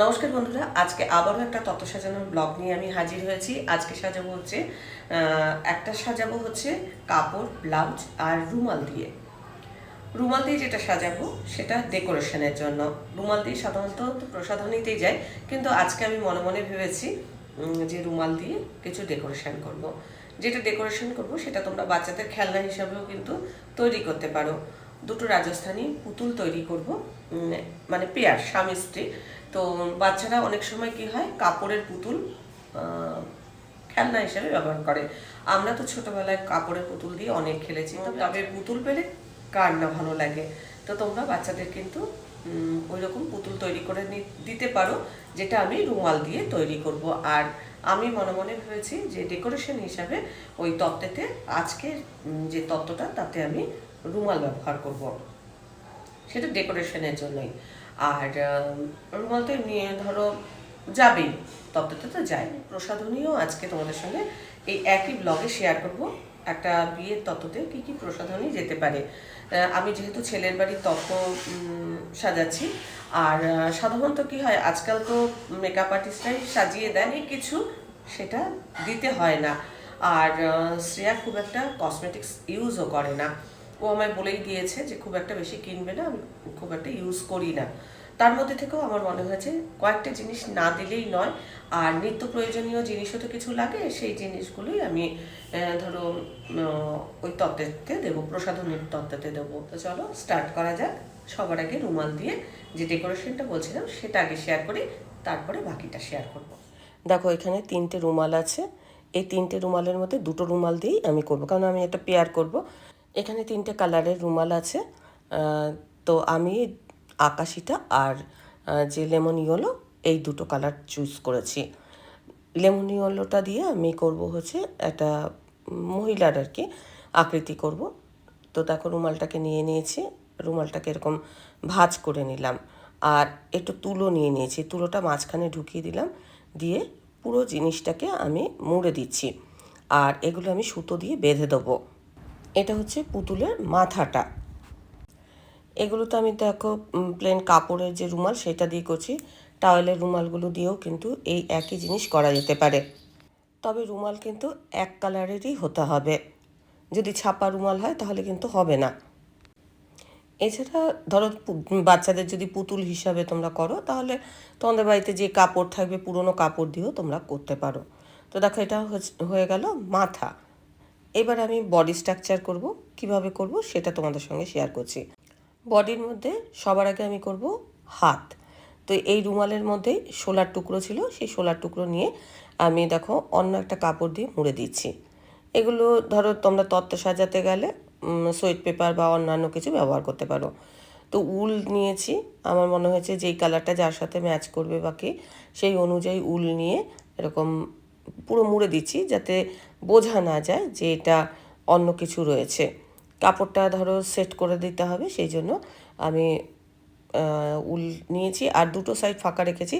নমস্কার বন্ধুরা, আজকে আবারও একটা তত্ত্ব সাজানোর ব্লগ নিয়ে আমি হাজির হয়েছি। আজকে সাজাবো হচ্ছে একটা সাজাবো হচ্ছে কাপড়, ব্লাউজ আর রুমাল দিয়ে। রুমাল দিয়ে যেটা সাজাবো, সেটা ডেকোরেশনের জন্য। রুমাল দিয়ে সাধারণত প্রসাধনীতেই যায়, কিন্তু আজকে আমি মনে মনে ভেবেছি যে রুমাল দিয়ে কিছু ডেকোরেশন করব। যেটা ডেকোরেশন করব সেটা তোমরা বাচ্চাদের খেলনা হিসাবেও কিন্তু তৈরি করতে পারো। দুটো রাজস্থানী পুতুল তৈরি করব মানে পেয়ার স্বামী স্ত্রী। তো বাচ্চারা অনেক সময় কি হয় কাপড়ের পুতুল খেলনা হিসেবে ব্যবহার করে। আমরা তো ছোটবেলায় কাপড়ের পুতুল দিয়ে অনেক খেলেছি তো তবে পুতুল পেলে কার না ভালো লাগে? তো তোমরা বাচ্চাদের কিন্তু ওই রকম পুতুল তৈরি করে নি- দিতে পারো যেটা আমি রুমাল দিয়ে তৈরি করব। আর আমি মনে মনে ভেবেছি যে ডেকোরেশন হিসাবে ওই তত্ত্বেতে আজকের যে তত্ত্বটা, তাতে আমি রুমাল ব্যবহার করব। সেটা ডেকোরেশনের জন্যই। আর রুমাল তো এমনি, ধরো, যাবেই। তত্ত্বতে তো যায় প্রসাধনীও আজকে তোমাদের সঙ্গে এই একই ব্লগে শেয়ার করব। একটা বিয়ের তত্ত্বতে কি কি প্রসাধনী যেতে পারে। আমি যেহেতু ছেলের বাড়ির তপ সাজাচ্ছি, আর সাধারণত কি হয়, আজকাল তো মেকআপ আর্টিস্টরাই সাজিয়ে দেন কিছু, সেটা দিতে হয় না। আর শ্রেয়া খুব একটা কসমেটিক্স ইউজও করে না। ও আমায় বলেই দিয়েছে যে খুব একটা বেশি কিনবে না, আমি খুব একটা ইউজ করি না। তার মধ্যে থেকেও আমার মনে হয়েছে কয়েকটা জিনিস না দিলেই নয়। আর নিত্য প্রয়োজনীয় জিনিসও তো কিছু লাগে, সেই জিনিসগুলোই আমি ধরো ওই তত্ত্বতে দেবো, প্রসাধনীর তত্ত্বতে দেবো। তো চলো স্টার্ট করা যাক। সবার আগে রুমাল দিয়ে যে ডেকোরেশনটা বলছিলাম, সেটা আগে শেয়ার করি, তারপরে বাকিটা শেয়ার করব। দেখো, এখানে তিনটে রুমাল আছে। এই তিনটে রুমালের মধ্যে দুটো রুমাল দিয়েই আমি করব, কারণ আমি এটা পেয়ার করব। এখানে তিনটে কালারের রুমাল আছে। তো আমি আকাশিটা আর যে লেমন ইয়েলো, এই দুটো কালার চুজ করেছি। লেমন ইয়েলোটা দিয়ে আমি করব হচ্ছে একটা মহিলার আর কি আকৃতি করব। তো দেখো রুমালটাকে নিয়ে নিয়েছি, রুমালটাকে এরকম ভাঁজ করে নিলাম। আর একটু তুলো নিয়ে নিয়েছি, তুলোটা মাঝখানে ঢুকিয়ে দিলাম, দিয়ে পুরো জিনিসটাকে আমি মুড়ে দিচ্ছি। আর এগুলো আমি সুতো দিয়ে বেঁধে দেবো। এটা হচ্ছে পুতুলের মাথাটা। এগুলো তো আমি দেখো প্লেন কাপড়ের যে রুমাল সেটা দিয়ে করছি। টাওয়েলের রুমালগুলো দিয়েও কিন্তু এই একই জিনিস করা যেতে পারে। তবে রুমাল কিন্তু এক কালারেরই হতে হবে। যদি ছাপা রুমাল হয় তাহলে কিন্তু হবে না। এছাড়া ধরো বাচ্চাদের যদি পুতুল হিসাবে তোমরা করো, তাহলে তোমাদের বাড়িতে যে কাপড় থাকবে, পুরনো কাপড় দিয়েও তোমরা করতে পারো। তো দেখো, এটা হয়ে গেল মাথা। এবার আমি বডি স্ট্রাকচার করব। কীভাবে করব সেটা তোমাদের সঙ্গে শেয়ার করছি। বডির মধ্যে সবার আগে আমি করব হাত। তো এই রুমালের মধ্যে শোলার টুকরো ছিল, সেই শোলার টুকরো নিয়ে আমি দেখো অন্য একটা কাপড় দিয়ে মুড়ে দিচ্ছি। এগুলো ধরো তোমরা তত্ত্ব সাজাতে গেলে সোয়েট পেপার বা অন্যান্য কিছু ব্যবহার করতে পারো। তো উল নিয়েছি, আমার মনে হয়েছে যেই কালারটা যার সাথে ম্যাচ করবে বাকি সেই অনুযায়ী উল নিয়ে এরকম পুরো মুড়ে দিচ্ছি যাতে বোঝা না যায় যে এটা অন্য কিছু রয়েছে। কাপড়টা ধরো সেট করে দিতে হবে, সেই জন্য আমি উল নিয়েছি আর দুটো সাইড ফাঁকা রেখেছি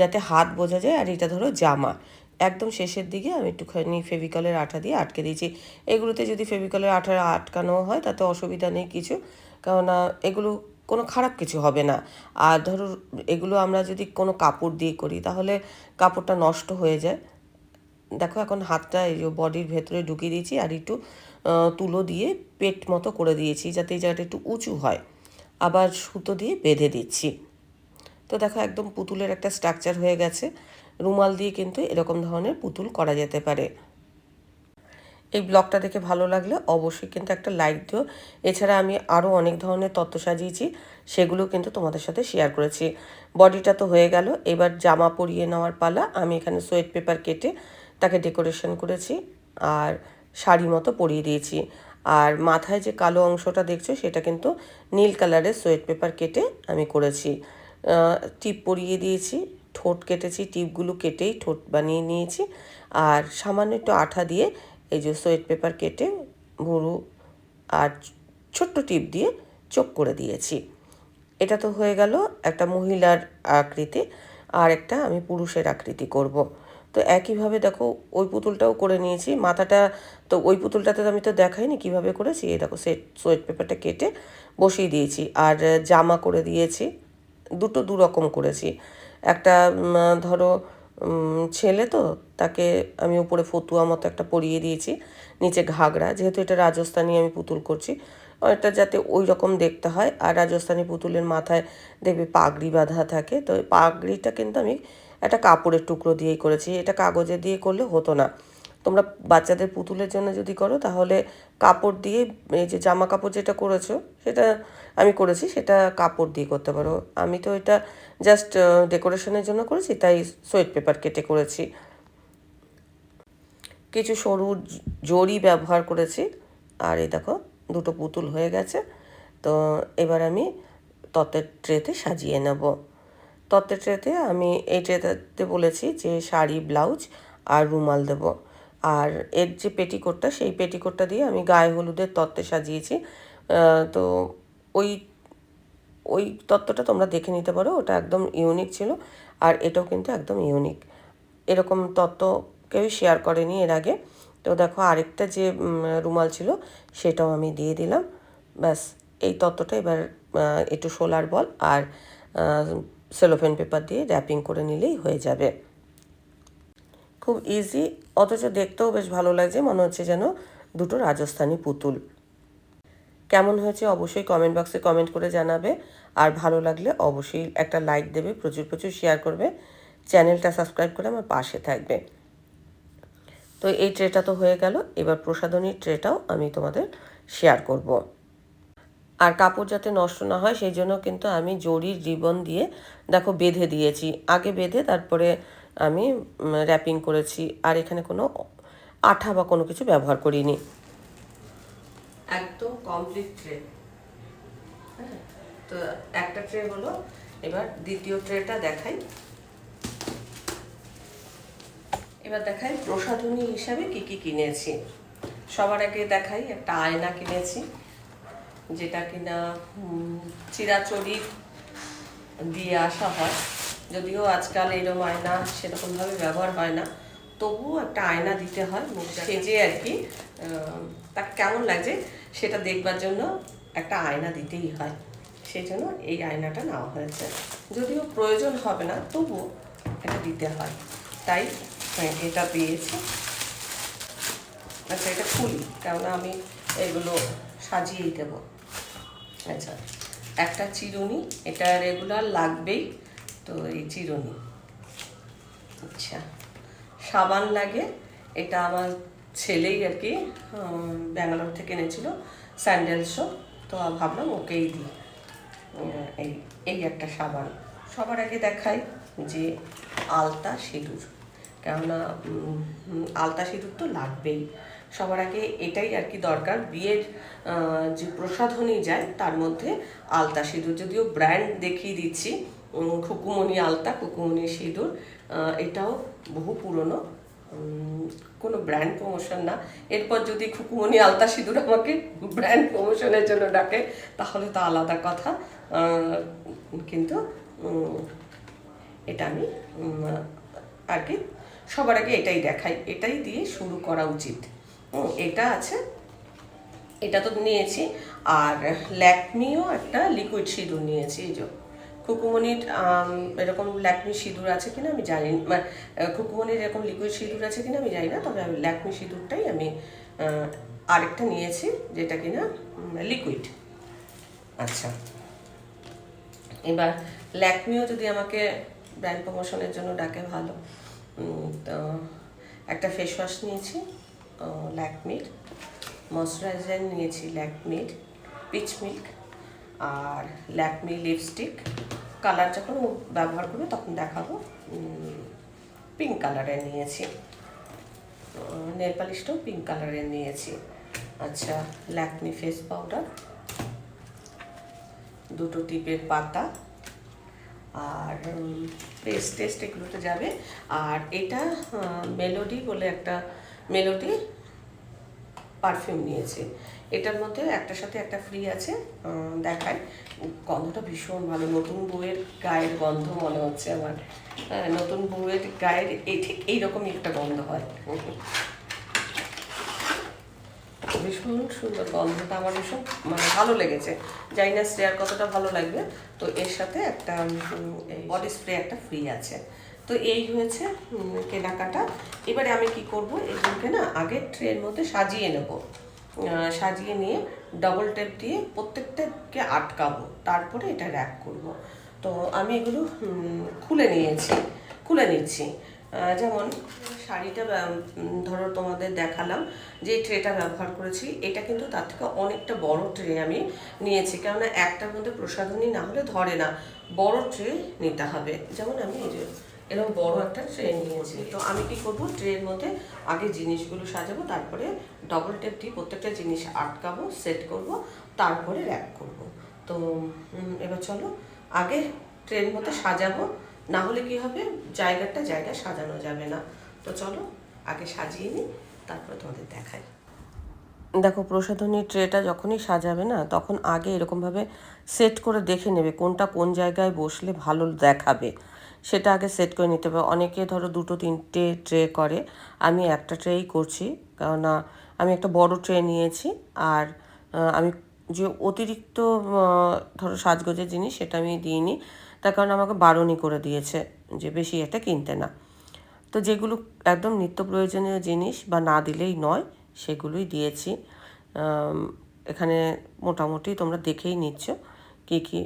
যাতে হাত বোঝা যায় আর এটা ধরো জামা। একদম শেষের দিকে আমি একটুখানি ফেভিকলের আঠা দিয়ে আটকে দিয়েছি। এগুলোতে যদি ফেভিকলের আঠা আটকানো হয় তাতে অসুবিধা নেই কিছু, কেননা এগুলো কোনো খারাপ কিছু হবে না। আর ধরো এগুলো আমরা যদি কোনো কাপড় দিয়ে করি তাহলে কাপড়টা নষ্ট হয়ে যায়। দেখো এখন হাতটা এই বডির ভেতরে ঢুকিয়ে দিয়েছি আর একটু তুলো দিয়ে পেট মতো করে দিয়েছি যাতে এই জায়গাটা একটু উঁচু হয়। আবার সুতো দিয়ে বেঁধে দিচ্ছি। তো দেখো একদম পুতুলের একটা স্ট্রাকচার হয়ে গেছে। রুমাল দিয়ে কিন্তু এরকম ধরনের পুতুল করা যেতে পারে। এই ব্লগটা দেখে ভালো লাগলে অবশ্যই কিন্তু একটা লাইক দিও। এছাড়া আমি আরও অনেক ধরনের তত্ত্ব সাজিয়েছি, সেগুলো কিন্তু তোমাদের সাথে শেয়ার করেছি। বডিটা তো হয়ে গেল, এবার জামা পরিয়ে নেওয়ার পালা, আমি এখানে সোয়েট পেপার কেটে তাকে ডেকোরেশন করেছি আর শাড়ি মতো পরিয়ে দিয়েছি। আর মাথায় যে কালো অংশটা দেখছ, সেটা কিন্তু নীল কালারের সোয়েট পেপার কেটে আমি করেছি। টিপ পরিয়ে দিয়েছি, ঠোঁট কেটেছি, টিপগুলো কেটেই ঠোঁট বানিয়ে নিয়েছি। আর সামান্য একটু আঠা দিয়ে এই যে সোয়েট পেপার কেটে ভুরু আর ছোট্ট টিপ দিয়ে চোখ করে দিয়েছি। এটা তো হয়ে গেল একটা মহিলার আকৃতি আর একটা আমি পুরুষের আকৃতি করব। তো একইভাবে দেখো ওই পুতুলটাও করে নিয়েছি। মাথাটা তো ওই পুতুলটাতে আমি তো দেখাইনি কীভাবে করেছি। এই দেখো সেট সোয়েট পেপারটা কেটে বসিয়ে দিয়েছি আর জামা করে দিয়েছি। দুটো দু রকম করেছি। একটা ধরো ছেলে তো, তাকে আমি উপরে ফতুয়া মতো একটা পরিয়ে দিয়েছি, নিচে ঘাগরা। যেহেতু এটা রাজস্থানি আমি পুতুল করছি এটা যাতে ওই রকম দেখতে হয়। আর রাজস্থানি পুতুলের মাথায় দেখবে পাগড়ি বাঁধা থাকে। তো পাগড়িটা কিন্তু আমি একটা কাপড়ের টুকরো দিয়েই করেছি, এটা কাগজে দিয়ে করলে হতো না। তোমরা বাচ্চাদের পুতুলের জন্য যদি করো, তাহলে কাপড় দিয়ে এই যে জামা কাপড় যেটা করেছ, সেটা আমি করেছি, সেটা কাপড় দিয়ে করতে পারো। আমি তো এটা জাস্ট ডেকোরেশনের জন্য করেছি, তাই সোয়েট পেপার কেটে করেছি। কিছু সরু জড়ি ব্যবহার করেছি, আর এই দেখো, দুটো পুতুল হয়ে গেছে, তো এবার আমি তত্ত্বের ট্রেতে সাজিয়ে নেব। তত্ত্বের ট্রেতে আমি এই ট্রেতে বলেছি যে শাড়ি, ব্লাউজ আর রুমাল দেব। আর এর যে পেটিকোটটা, সেই পেটিকোটটা দিয়ে আমি গায়ে হলুদের তত্ত্বে সাজিয়েছি। তো ওই ওই তত্ত্বটা তোমরা দেখে নিতে পারো, ওটা একদম ইউনিক ছিল আর এটাও কিন্তু একদম ইউনিক এরকম তত্ত্ব কেউই শেয়ার করেনি এর আগে। তো দেখো আরেকটা যে রুমাল ছিল, সেটাও আমি দিয়ে দিলাম। ব্যাস, এই তত্ত্বটা এবার একটু সোলার বল আর সেলোফেন পেপার দিয়ে র্যাপিং করে নিলেই হয়ে যাবে। খুব ইজি অথচ দেখতেও বেশ ভালো লাগছে, মনে হচ্ছে যেন দুটো রাজস্থানি পুতুল। কেমন হয়েছে অবশ্যই কমেন্ট বক্সে কমেন্ট করে জানাবে, আর ভালো লাগলে অবশ্যই একটা লাইক দেবে, প্রচুর প্রচুর শেয়ার করবে, চ্যানেলটা সাবস্ক্রাইব করে আমার পাশে থাকবে। তো এই ট্রেটা তো হয়ে গেল, এবার প্রসাধনীর ট্রেটাও আমি তোমাদের শেয়ার করব। আর কাপড় যাতে নষ্ট না হয়, সেই জন্য কিন্তু আমি জরির রিবন দিয়ে, দেখো বেঁধে দিয়েছি। আগে বেঁধে তারপরে আমি র্যাপিং করেছি। আর এখানে কোনো আঠা বা কোনো কিছু ব্যবহার করিনি। একদম কমপ্লিট ট্রে তো একটা ট্রে হলো। এবার দ্বিতীয় ট্রেটা দেখাই। এবার দেখাই প্রসাধনী হিসাবে কি কি কিনেছি। সবার আগে দেখাই একটা আয়না কিনেছি। যেটা কিনা উম, চিরাচরি দিয়ে আসা হয়। যদিও আজকাল এরকম আয়না সেরকমভাবে ব্যবহার হয় না তবুও একটা আয়না দিতে হয় মুখ সেজে আর কি। তাকে কেমন লাগছে সেটা দেখবার জন্য একটা আয়না দিতেই হয়। সেই জন্য এই আয়নাটা নেওয়া হয়েছে। যদিও প্রয়োজন হবে না তবুও এটা দিতে হয়। তাই হ্যাঁ, এটা পেয়েছি। আচ্ছা এটা খুলি কেননা আমি এগুলো সাজিয়েই দেবো। আচ্ছা একটা চিরুনি, এটা রেগুলার লাগবেই, তো এই চিরুনি। আচ্ছা সাবান লাগে, এটা আমার ছেলেই আর কি ব্যাঙ্গালোর থেকে এনেছিল স্যান্ডেলসও তো ভাবলাম ওকেই দিই। এই এই একটা সাবান। সবার আগে দেখাই যে আলতা সিঁদুর, কেননা আলতা সিঁদুর তো লাগবেই। সবার আগে এটাই আর কি দরকার। বিয়ের যে প্রসাধনী যায়, তার মধ্যে আলতা সিঁদুর। যদিও ব্র্যান্ড দেখিয়ে দিচ্ছি খুকুমণি আলতা, খুকুমণি সিঁদুর এটাও বহু পুরনো। কোনো ব্র্যান্ড প্রমোশন না। এরপর যদি খুকুমণি আলতা সিঁদুর আমাকে ব্র্যান্ড প্রমোশনের জন্য ডাকে, তাহলে তো আলাদা কথা। কিন্তু এটা আমি আর কি, সবার আগে এটাই দেখাই। এটাই দিয়ে শুরু করা উচিত। এটা আছে এটা তো নিয়েছি। আর ল্যাকমিও একটা লিকুইড সিঁদুর নিয়েছি এই যে। খুকুমনির এরকম ল্যাকমি সিঁদুর আছে কিনা আমি জানি মানে, খুকুমনির এরকম লিকুইড সিঁদুর আছে কিনা আমি জানি না তবে আমি ল্যাকমি সিঁদুরটাই আমি আরেকটা নিয়েছি যেটা কিনা লিকুইড আচ্ছা। এবার ল্যাকমিও যদি আমাকে ব্র্যান্ড প্রমোশনের জন্য ডাকে ভালো তো একটা ফেস ওয়াশ নিয়েছি। ল্যাকমির ময়শ্চারাইজার নিয়েছি ল্যাকমির পিচ মিল্ক আর ল্যাকমি লিপস্টিক। কালার যখন ব্যবহার করবে তখন দেখাবো। পিঙ্ক কালারের নিয়েছি। নেল পালিশটাও পিঙ্ক কালারের নিয়েছি। আচ্ছা ল্যাকমি ফেস পাউডার। দুটো টিপের পাতা। আর পেস্ট টেস্ট এগুলো তো যাবে। আর এটা মেলোডি বলে একটা মেলোডি পারফিউম নিয়েছি। এটার মধ্যে একটার সাথে একটা ফ্রি আছে দেখায়। গন্ধটা ভীষণ ভালো নতুন বউয়ের গায়ের গন্ধ মনে হচ্ছে আমার। আহ, নতুন বউয়ের গায়ের এই ঠিক এইরকমই একটা গন্ধ হয়। ভীষণ সুন্দর গন্ধটা আমার ভীষণ মানে ভালো লেগেছে। জানি না স্প্রেয়ার কতটা ভালো লাগবে। তো এর সাথে একটা বডি স্প্রে একটা ফ্রি আছে। তো এই হয়েছে কেনাকাটা। এবারে আমি কি করব এগুলোকে না আগে ট্রের মধ্যে সাজিয়ে নেব। সাজিয়ে নিয়ে ডবল টেপ দিয়ে প্রত্যেকটাকে আটকাবো, তারপরে এটা র্যাক করব। তো আমি এগুলো খুলে নিয়েছি, খুলে নিচ্ছি। যেমন শাড়িটা ধরো তোমাদের দেখালাম যে ট্রেটা ব্যবহার করেছি, এটা কিন্তু তার থেকে অনেকটা বড় ট্রে আমি নিয়েছি। কেননা একটার মধ্যে প্রসাধনী না হলে ধরে না, বড় ট্রে নিতে হবে। যেমন আমি এই যে এরকম বড় একটা ট্রে নিয়েছি তো আমি কি করব? ট্রের মধ্যে আগে জিনিসগুলো সাজাবো তারপরে ডবল টেপ দিয়ে প্রত্যেকটা জিনিস আটকাবো সেট করব তারপরে র্যাক করব। তো এবার চলো আগে ট্রেন মধ্যে সাজাবো না হলে কি হবে? জায়গাটা জায়গা সাজানো যাবে না। তো চলো আগে সাজিয়ে নিই তারপরে তোমাদের দেখাই। দেখো প্রসাধনীর ট্রেটা যখনই সাজাবে না তখন আগে এরকমভাবে সেট করে দেখে নেবে কোনটা কোন জায়গায় বসলে ভালো দেখাবে। সেটা আগে সেট করে নিতে হবে। অনেকে ধরো দুটো, তিনটে ট্রে করে। আমি একটা ট্রেই করছি। কেননা আমি একটা বড় ট্রে নিয়েছি। আর আমি যে অতিরিক্ত ধরো সাজগোজের জিনিস সেটা আমি দিইনি। তার কারণে আমাকে বারণই করে দিয়েছে যে বেশি এটা কিনতে না। তো যেগুলো একদম নিত্য প্রয়োজনীয় জিনিস বা না দিলেই নয়, সেগুলোই দিয়েছি। এখানে মোটামুটি তোমরা দেখেই নিচ্ছ কী কী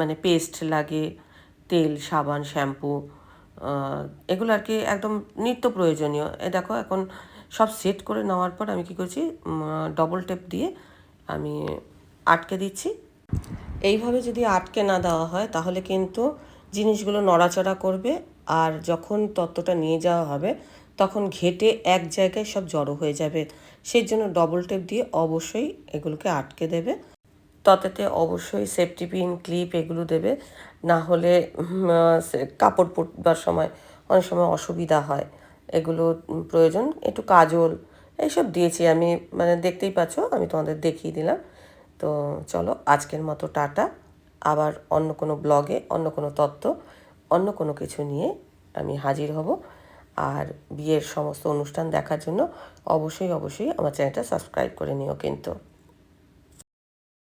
মানে পেস্ট লাগে তেল, সাবান, শ্যাম্পু এগুলো আর কি একদম নিত্য প্রয়োজনীয়। এ দেখো, এখন সব সেট করে নেওয়ার পর আমি কী করছি ডবল টেপ দিয়ে আমি আটকে দিচ্ছি। এইভাবে যদি আটকে না দেওয়া হয়, তাহলে কিন্তু জিনিসগুলো নড়াচড়া করবে আর যখন তত্ত্বটা নিয়ে যাওয়া হবে, তখন ঘেটে এক জায়গায় সব জড়ো হয়ে যাবে। সেই জন্য ডবল টেপ দিয়ে অবশ্যই এগুলোকে আটকে দেবে। তততে অবশ্যই সেফটি পিন ক্লিপ এগুলো দেবে। না হলে কাপড় পরবার সময় অনেক সময় অসুবিধা হয়। এগুলো প্রয়োজন। একটু কাজল, এইসব দিয়েছি আমি। মানে দেখতেই পাচ্ছ, আমি তোমাদের দেখিয়ে দিলাম। তো চলো, আজকের মতো টাটা। আবার অন্য কোনো ব্লগে অন্য কোনো তত্ত্ব অন্য কোনো কিছু নিয়ে আমি হাজির হব। আর বিয়ের সমস্ত অনুষ্ঠান দেখার জন্য অবশ্যই অবশ্যই আমার চ্যানেলটা সাবস্ক্রাইব করে নিও কিন্তু।